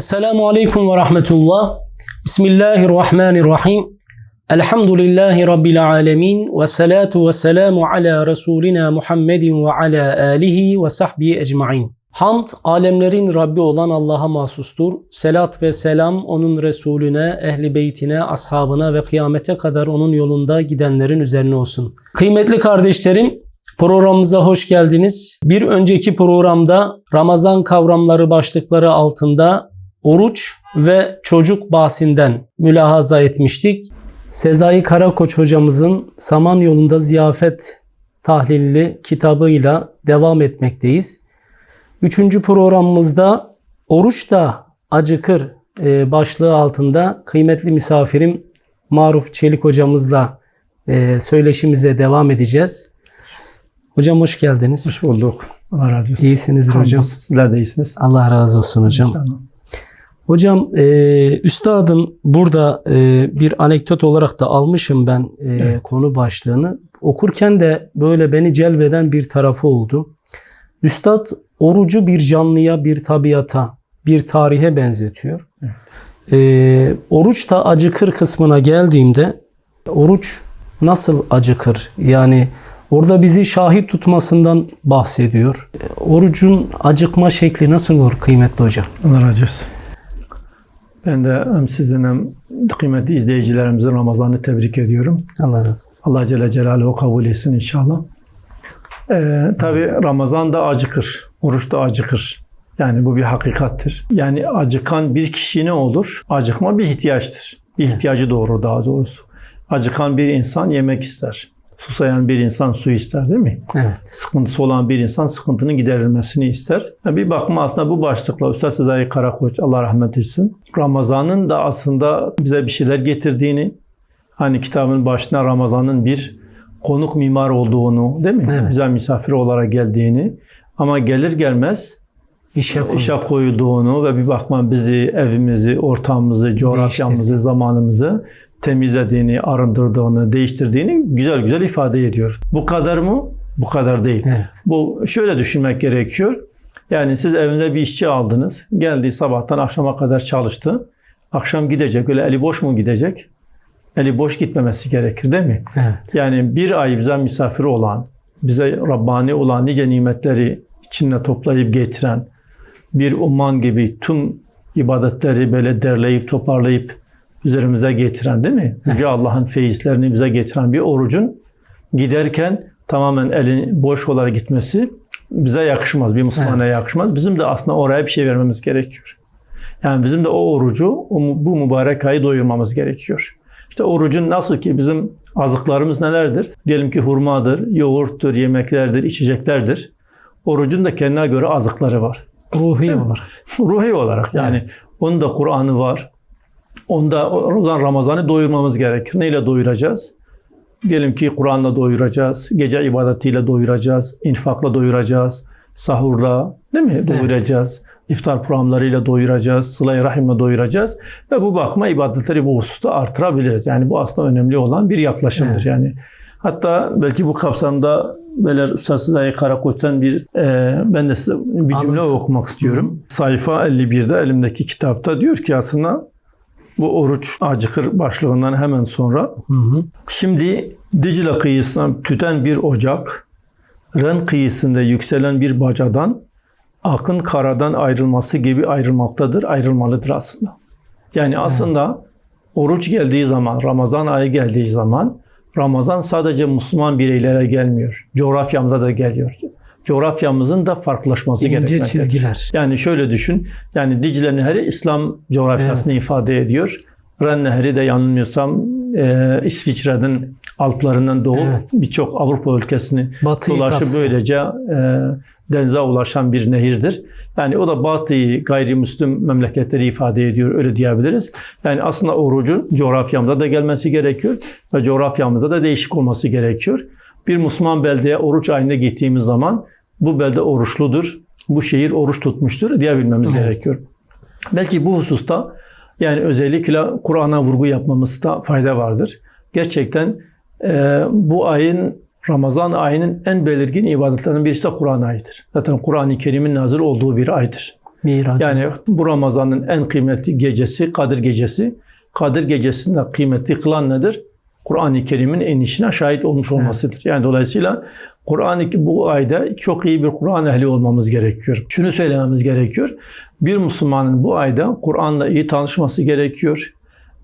Esselamu Aleyküm ve Rahmetullah. Bismillahirrahmanirrahim. Elhamdülillahi Rabbil Alemin. Ve salatu ve selamu ala Resulina Muhammedin ve ala alihi ve sahbihi ecmain. Hamd, alemlerin Rabbi olan Allah'a mahsustur. Selat ve selam onun Resulüne, ehli beytine, ashabına ve kıyamete kadar onun yolunda gidenlerin üzerine olsun. Kıymetli kardeşlerim, Programımıza hoş geldiniz. Bir önceki programda Ramazan kavramları başlıkları altında oruç ve çocuk bahsinden mülahaza etmiştik. Sezai Karakoç hocamızın Saman Yolunda Ziyafet tahlilli kitabıyla devam etmekteyiz. Üçüncü programımızda oruç da acıkır e, başlığı altında kıymetli misafirim Maruf Çelik hocamızla e, söyleşimize devam edeceğiz. Hocam hoş geldiniz. Hoş bulduk. Allah razı olsun. İyisinizdir hocam. Sizler de iyisiniz. Allah razı olsun hocam. İnşallah. Hocam e, üstadın burada e, bir anekdot olarak da almışım ben e, Evet. konu başlığını. Okurken de böyle beni celbeden bir tarafı oldu. Üstad orucu bir canlıya, bir tabiata, bir tarihe benzetiyor. E, oruç da acıkır kısmına geldiğimde oruç nasıl acıkır? Yani orada bizi şahit tutmasından bahsediyor. E, Orucun acıkma şekli nasıl olur kıymetli hocam? Allah razı olsun. Ben de hem sizin hem kıymetli izleyicilerimizin Ramazan'ı tebrik ediyorum. Allah razı olsun. Allah Celle Celaluhu kabul etsin inşallah. Ee, Tabi Ramazan da acıkır. Oruç da acıkır. Yani bu bir hakikattir. Yani acıkan bir kişi ne olur? Acıkma bir ihtiyaçtır. Bir ihtiyacı doğru daha doğrusu. Acıkan bir insan yemek ister. Susayan bir insan su ister değil mi? Evet. sıkıntısı olan bir insan sıkıntının giderilmesini ister. Yani bir bakıma aslında bu başlıkla Üstad Sezai Karakoç Allah rahmet etsin. Ramazan'ın da aslında bize bir şeyler getirdiğini, hani kitabın başına Ramazan'ın bir konuk mimar olduğunu değil mi? Evet. Bize misafir olarak geldiğini ama gelir gelmez İşe işe koyulduğunu ve bir bakma bizi, evimizi, ortamımızı, coğrafyamızı, zamanımızı temizlediğini, arındırdığını, değiştirdiğini güzel güzel ifade ediyor. Bu kadar mı? Bu kadar değil. Evet. Bu şöyle düşünmek gerekiyor. Yani siz evinde bir işçi aldınız. Geldi sabahtan akşama kadar çalıştı. Akşam gidecek. Öyle eli boş mu gidecek? Eli boş gitmemesi gerekir değil mi? Evet. Yani bir ay bize misafir olan, bize Rabbani olan nice nimetleri içinde toplayıp getiren, bir umman gibi tüm ibadetleri böyle derleyip toparlayıp üzerimize getiren değil mi? Yüce Allah'ın feyizlerini bize getiren bir orucun giderken tamamen elin boş olarak gitmesi bize yakışmaz. Bir Müslümana yakışmaz. Bizim de aslında oraya bir şey vermemiz gerekiyor. Yani bizim de o orucu, bu mübarek ayı doyurmamız gerekiyor. İşte orucun nasıl ki bizim azıklarımız nelerdir? Diyelim ki hurmadır, yoğurttur, yemeklerdir, içeceklerdir. Orucun da kendine göre azıkları var. Ruhi olarak. Ruhi olarak yani. Evet. Onun da Kur'an'ı var. Onda o zaman Ramazan'ı doyurmamız gerekir. Neyle doyuracağız? Diyelim ki Kur'an'la doyuracağız, gece ibadetiyle doyuracağız, infakla doyuracağız, sahurla değil mi doyuracağız, iftar programlarıyla doyuracağız, sıla-i rahimle doyuracağız ve bu bakma ibadetleri bu hususta artırabiliriz. Yani bu aslında önemli olan bir yaklaşımdır. Evet. Yani hatta belki bu kapsamda böyle Üstad Sezai Karakoç'tan bir e, ben de size bir cümle Anlat. okumak istiyorum. Sayfa 51'de elimdeki kitapta diyor ki aslında bu oruç acıkır başlığından hemen sonra Hı hı. Şimdi Dicle kıyısından tüten bir ocak, Ren kıyısında yükselen bir bacadan akın karadan ayrılması gibi ayrılmaktadır, ayrılmalıdır aslında. Yani aslında oruç geldiği zaman, Ramazan ayı geldiği zaman Ramazan sadece Müslüman bireylere gelmiyor. Coğrafyamıza da geliyor. Coğrafyamızın da farklılaşması İnce gerekmektedir. çizgiler. Yani şöyle düşün. Yani Dicle Nehri İslam coğrafyasını ifade ediyor. Ren Nehri de yanılmıyorsam e, İsviçre'nin Alplarından doğup Evet. birçok Avrupa ülkesini Batıyı dolaşıp kapsıyor. böylece e, denize ulaşan bir nehirdir. Yani o da Batı'yı gayrimüslim memleketleri ifade ediyor öyle diyebiliriz. Yani aslında orucun coğrafyamıza da gelmesi gerekiyor ve coğrafyamıza da değişik olması gerekiyor. Bir Müslüman beldeye oruç ayında gittiğimiz zaman bu belde oruçludur, bu şehir oruç tutmuştur diyebilmemiz Evet. gerekiyor. Belki bu hususta yani özellikle Kur'an'a vurgu yapmamızda fayda vardır. Gerçekten e, bu ayın Ramazan ayının en belirgin ibadetlerinden birisi de Kur'an ayıdır. Zaten Kur'an-ı Kerim'in nazil olduğu bir aydır. Miraç. Yani bu Ramazan'ın en kıymetli gecesi Kadir Gecesi. Kadir Gecesi'nde kıymetli kılan nedir? Kur'an-ı Kerim'in inişine şahit olmuş olmasıdır. Yani dolayısıyla Kur'an bu ayda çok iyi bir Kur'an ehli olmamız gerekiyor. Şunu söylememiz gerekiyor. Bir Müslümanın bu ayda Kur'an'la iyi tanışması gerekiyor.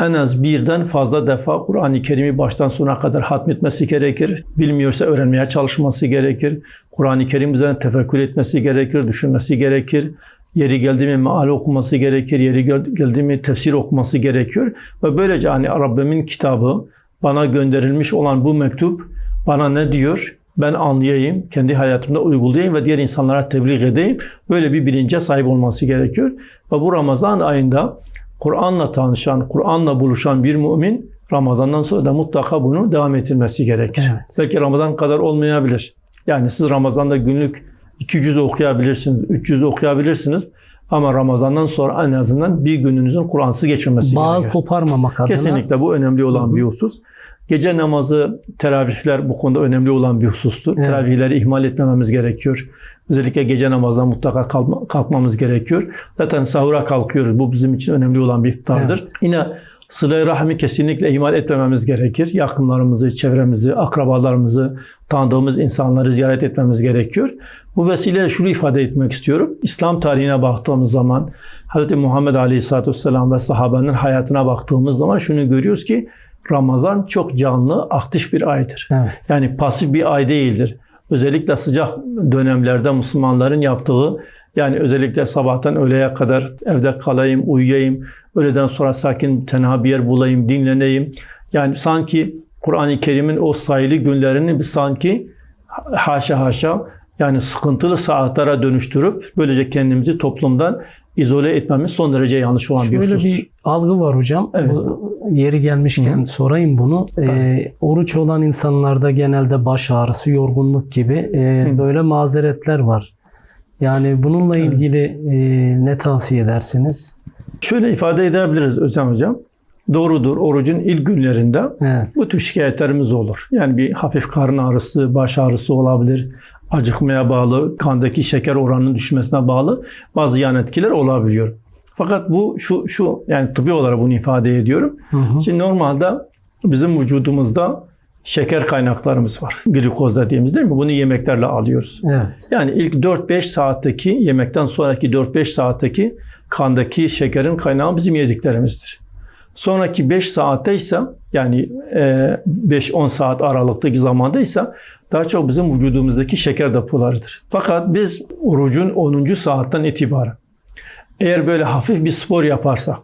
En az birden fazla defa Kur'an-ı Kerim'i baştan sona kadar hatmetmesi gerekir. Bilmiyorsa öğrenmeye çalışması gerekir. Kur'an-ı Kerim üzerine tefekkür etmesi gerekir, düşünmesi gerekir. Yeri geldi mi meal okuması gerekir, yeri gel- geldi mi tefsir okuması gerekiyor. Ve böylece hani Rabbimin kitabı, bana gönderilmiş olan bu mektup bana ne diyor? Ben anlayayım, kendi hayatımda uygulayayım ve diğer insanlara tebliğ edeyim. Böyle bir bilince sahip olması gerekiyor. Ve bu Ramazan ayında Kur'an'la tanışan, Kur'an'la buluşan bir mümin Ramazan'dan sonra da mutlaka bunu devam ettirmesi gerekir. Evet. Belki Ramazan kadar olmayabilir. Yani siz Ramazan'da günlük 200 okuyabilirsiniz, 300 okuyabilirsiniz. Ama Ramazan'dan sonra en azından bir gününüzün Kur'ansız geçmemesi Bağ gerekir. koparmamak adına. Kesinlikle bu önemli olan bir husus. Gece namazı, teravihler bu konuda önemli olan bir husustur. Evet. Teravihleri ihmal etmememiz gerekiyor. Özellikle gece namazdan mutlaka kalkma- kalkmamız gerekiyor. Zaten sahura kalkıyoruz. Bu bizim için önemli olan bir iftardır. Evet. Yine sıla rahmi kesinlikle ihmal etmememiz gerekir. Yakınlarımızı, çevremizi, akrabalarımızı, tanıdığımız insanları ziyaret etmemiz gerekiyor. Bu vesileyle şunu ifade etmek istiyorum. İslam tarihine baktığımız zaman Hz. Muhammed Aleyhisselatü Vesselam ve sahabenin hayatına baktığımız zaman şunu görüyoruz ki Ramazan çok canlı, aktif bir aydır. Evet. Yani pasif bir ay değildir. Özellikle sıcak dönemlerde Müslümanların yaptığı yani özellikle sabahtan öğleye kadar evde kalayım, uyuyayım, öğleden sonra sakin tenha bir yer bulayım, dinleneyim. Yani sanki Kur'an-ı Kerim'in o sayılı günlerini bir sanki haşa haşa yani sıkıntılı saatlere dönüştürüp böylece kendimizi toplumdan izole etmemiz son derece yanlış olan bir Şöyle husustur. bir algı var hocam. Evet. Bu, yeri gelmişken sorayım bunu. Ee, oruç olan insanlarda genelde baş ağrısı, yorgunluk gibi e, böyle mazeretler var. Yani bununla ilgili e, ne tavsiye edersiniz? Şöyle ifade edebiliriz Özcan Hocam. Doğrudur orucun ilk günlerinde Evet. bu tür şikayetlerimiz olur. Yani bir hafif karın ağrısı, baş ağrısı olabilir. Acıkmaya bağlı, kandaki şeker oranının düşmesine bağlı bazı yan etkiler olabiliyor. Fakat bu şu şu yani tıbbi olarak bunu ifade ediyorum. Hı hı. Şimdi normalde bizim vücudumuzda şeker kaynaklarımız var. Glikoz dediğimiz değil mi? Bunu yemeklerle alıyoruz. Evet. Yani ilk 4-5 saatteki yemekten sonraki 4-5 saatteki kandaki şekerin kaynağı bizim yediklerimizdir. Sonraki 5 saatte ise yani e, 5-10 saat aralıktaki zamanda ise daha çok bizim vücudumuzdaki şeker depolarıdır. Fakat biz orucun 10. saatten itibaren eğer böyle hafif bir spor yaparsak,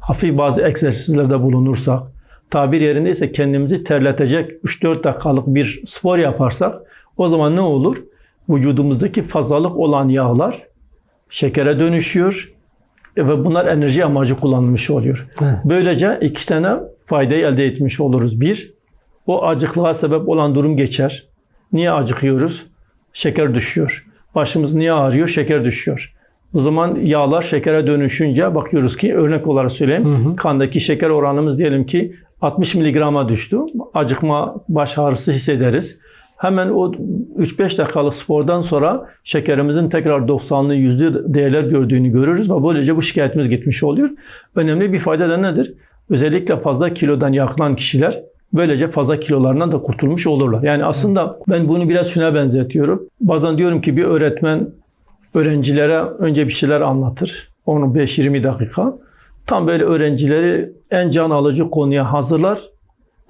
hafif bazı egzersizlerde bulunursak, tabir yerindeyse kendimizi terletecek 3-4 dakikalık bir spor yaparsak o zaman ne olur? Vücudumuzdaki fazlalık olan yağlar şekere dönüşüyor ve bunlar enerji amacı kullanılmış oluyor. Evet. Böylece iki tane faydayı elde etmiş oluruz. Bir, o acıklığa sebep olan durum geçer. Niye acıkıyoruz? Şeker düşüyor. Başımız niye ağrıyor? Şeker düşüyor. O zaman yağlar şekere dönüşünce bakıyoruz ki örnek olarak söyleyeyim. Kandaki şeker oranımız diyelim ki 60 miligrama düştü. Acıkma, baş ağrısı hissederiz. Hemen o 3-5 dakikalık spordan sonra şekerimizin tekrar 90'lı yüzlü değerler gördüğünü görürüz ve böylece bu şikayetimiz gitmiş oluyor. Önemli bir fayda da nedir? Özellikle fazla kilodan yakılan kişiler böylece fazla kilolarından da kurtulmuş olurlar. Yani aslında ben bunu biraz şuna benzetiyorum. Bazen diyorum ki bir öğretmen öğrencilere önce bir şeyler anlatır. Onu 5-20 dakika. Tam böyle öğrencileri en can alıcı konuya hazırlar.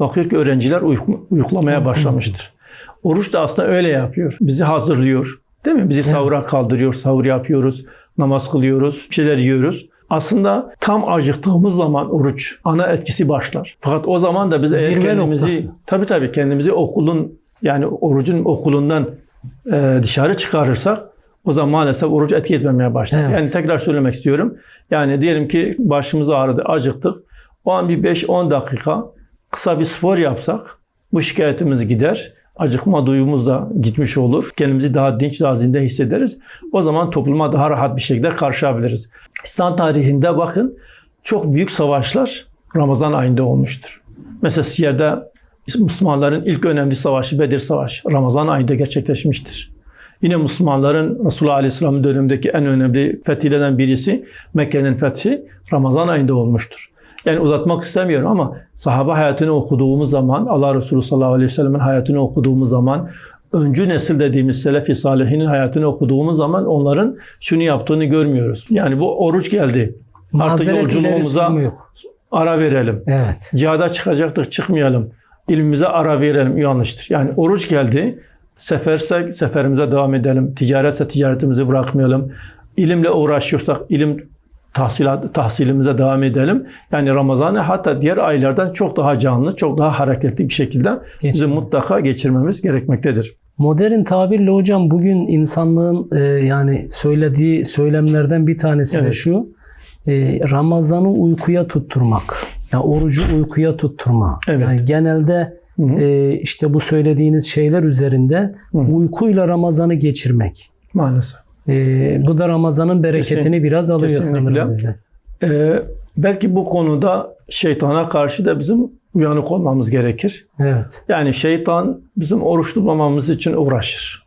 Bakıyor ki öğrenciler uyku- uyuklamaya başlamıştır. Oruç da aslında öyle yapıyor. Bizi hazırlıyor. Değil mi? Bizi sahura kaldırıyor. Sahur yapıyoruz. Namaz kılıyoruz. Bir şeyler yiyoruz. Aslında tam acıktığımız zaman oruç ana etkisi başlar. Fakat o zaman da biz Zirve kendimizi noktası. tabii tabii kendimizi okulun yani orucun okulundan e, dışarı çıkarırsak o zaman maalesef oruç etki etmemeye başlar. Evet. Yani tekrar söylemek istiyorum. Yani diyelim ki başımız ağrıdı, acıktık. O an bir 5-10 dakika kısa bir spor yapsak bu şikayetimiz gider. Acıkma duyumuz da gitmiş olur. Kendimizi daha dinç, daha zinde hissederiz. O zaman topluma daha rahat bir şekilde karşılayabiliriz. İslam tarihinde bakın çok büyük savaşlar Ramazan ayında olmuştur. Mesela Siyer'de Müslümanların ilk önemli savaşı Bedir Savaşı Ramazan ayında gerçekleşmiştir. Yine Müslümanların Resulullah Aleyhisselam'ın dönemindeki en önemli fetihlerden birisi Mekke'nin fethi Ramazan ayında olmuştur. Yani uzatmak istemiyorum ama sahabe hayatını okuduğumuz zaman, Allah Resulü sallallahu aleyhi ve sellem'in hayatını okuduğumuz zaman, öncü nesil dediğimiz Selefi Salihinin hayatını okuduğumuz zaman onların şunu yaptığını görmüyoruz. Yani bu oruç geldi. Artık Mazeret yolculuğumuza ara verelim. Evet. Cihada çıkacaktık çıkmayalım. İlmimize ara verelim yanlıştır. Yani oruç geldi. Sefersek seferimize devam edelim. Ticaretse ticaretimizi bırakmayalım. İlimle uğraşıyorsak ilim tahsilat, tahsilimize devam edelim. Yani Ramazan'ı hatta diğer aylardan çok daha canlı, çok daha hareketli bir şekilde bizim Geçelim. mutlaka geçirmemiz gerekmektedir. Modern tabirle hocam bugün insanlığın e, yani söylediği söylemlerden bir tanesi de Evet. şu. e, Ramazan'ı uykuya tutturmak. Ya orucu uykuya tutturma. Evet. Yani genelde Hı hı. e, işte bu söylediğiniz şeyler üzerinde uykuyla Ramazan'ı geçirmek. Maalesef. E, bu da Ramazan'ın bereketini Kesin- biraz alıyor kesinlikle. sanırım bizde. Ee, belki bu konuda şeytana karşı da bizim uyanık olmamız gerekir. Evet. Yani şeytan bizim oruç tutmamamız için uğraşır.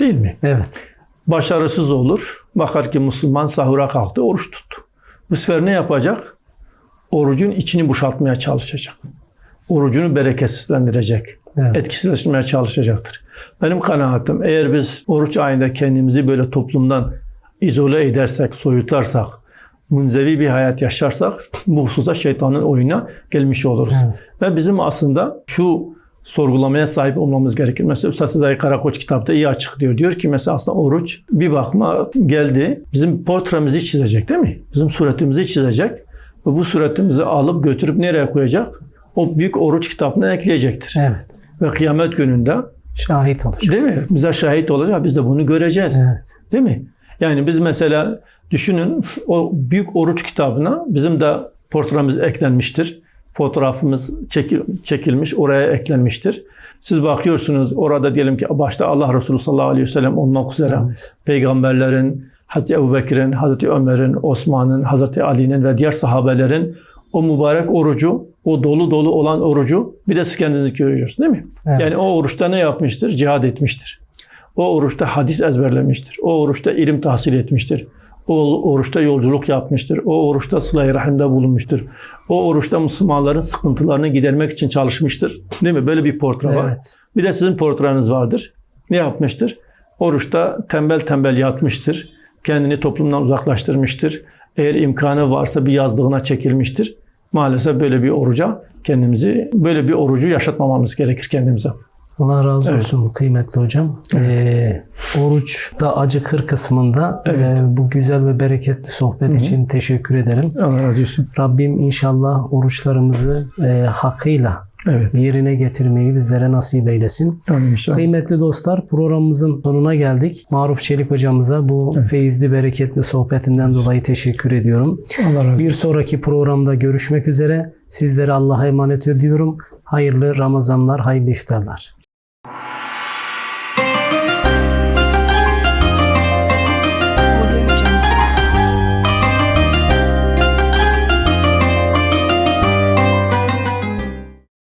Değil mi? Evet. Başarısız olur. Bakar ki Müslüman sahura kalktı, oruç tuttu. Bu sefer ne yapacak? Orucun içini boşaltmaya çalışacak. Orucunu bereketsizlendirecek. Evet. Etkisizleştirmeye çalışacaktır. Benim kanaatim eğer biz oruç ayında kendimizi böyle toplumdan izole edersek, soyutlarsak, munzevi bir hayat yaşarsak bu hususta şeytanın oyuna gelmiş oluruz. Evet. Ve bizim aslında şu sorgulamaya sahip olmamız gerekir. Mesela Üstad Sezai Karakoç kitapta iyi açıklıyor. Diyor ki mesela aslında oruç bir bakma geldi. Bizim portremizi çizecek değil mi? Bizim suretimizi çizecek. Ve bu suretimizi alıp götürüp nereye koyacak? O büyük oruç kitabına ekleyecektir. Evet. Ve kıyamet gününde Şahit olacak. değil mi? Bize şahit olacak. Biz de bunu göreceğiz. Evet. Değil mi? Yani biz mesela düşünün o büyük oruç kitabına bizim de portremiz eklenmiştir. Fotoğrafımız çekil- çekilmiş, oraya eklenmiştir. Siz bakıyorsunuz orada diyelim ki başta Allah Resulü sallallahu aleyhi ve sellem olmak üzere Evet. peygamberlerin, Hazreti Ebubekir'in, Hazreti Ömer'in, Osman'ın, Hazreti Ali'nin ve diğer sahabelerin o mübarek orucu, o dolu dolu olan orucu bir de siz kendiniz görüyorsunuz değil mi? Evet. Yani o oruçta ne yapmıştır? Cihad etmiştir. O oruçta hadis ezberlemiştir. O oruçta ilim tahsil etmiştir. O oruçta yolculuk yapmıştır. O oruçta sıla-i rahimde bulunmuştur. O oruçta Müslümanların sıkıntılarını gidermek için çalışmıştır. Değil mi? Böyle bir portre var. Evet. Bir de sizin portreniz vardır. Ne yapmıştır? Oruçta tembel tembel yatmıştır. Kendini toplumdan uzaklaştırmıştır. Eğer imkanı varsa bir yazlığına çekilmiştir. Maalesef böyle bir oruca kendimizi, böyle bir orucu yaşatmamamız gerekir kendimize. Allah razı Evet. olsun kıymetli hocam. Ee, oruç da acıkır kısmında Evet. e, bu güzel ve bereketli sohbet için teşekkür ederim. Allah razı olsun. Rabbim inşallah oruçlarımızı e, hakkıyla Evet. yerine getirmeyi bizlere nasip eylesin. İnşallah. Kıymetli dostlar programımızın sonuna geldik. Maruf Çelik hocamıza bu feyizli bereketli sohbetinden dolayı teşekkür ediyorum. Allah razı. Bir sonraki programda görüşmek üzere. Sizleri Allah'a emanet ediyorum. Hayırlı Ramazanlar, hayırlı iftarlar.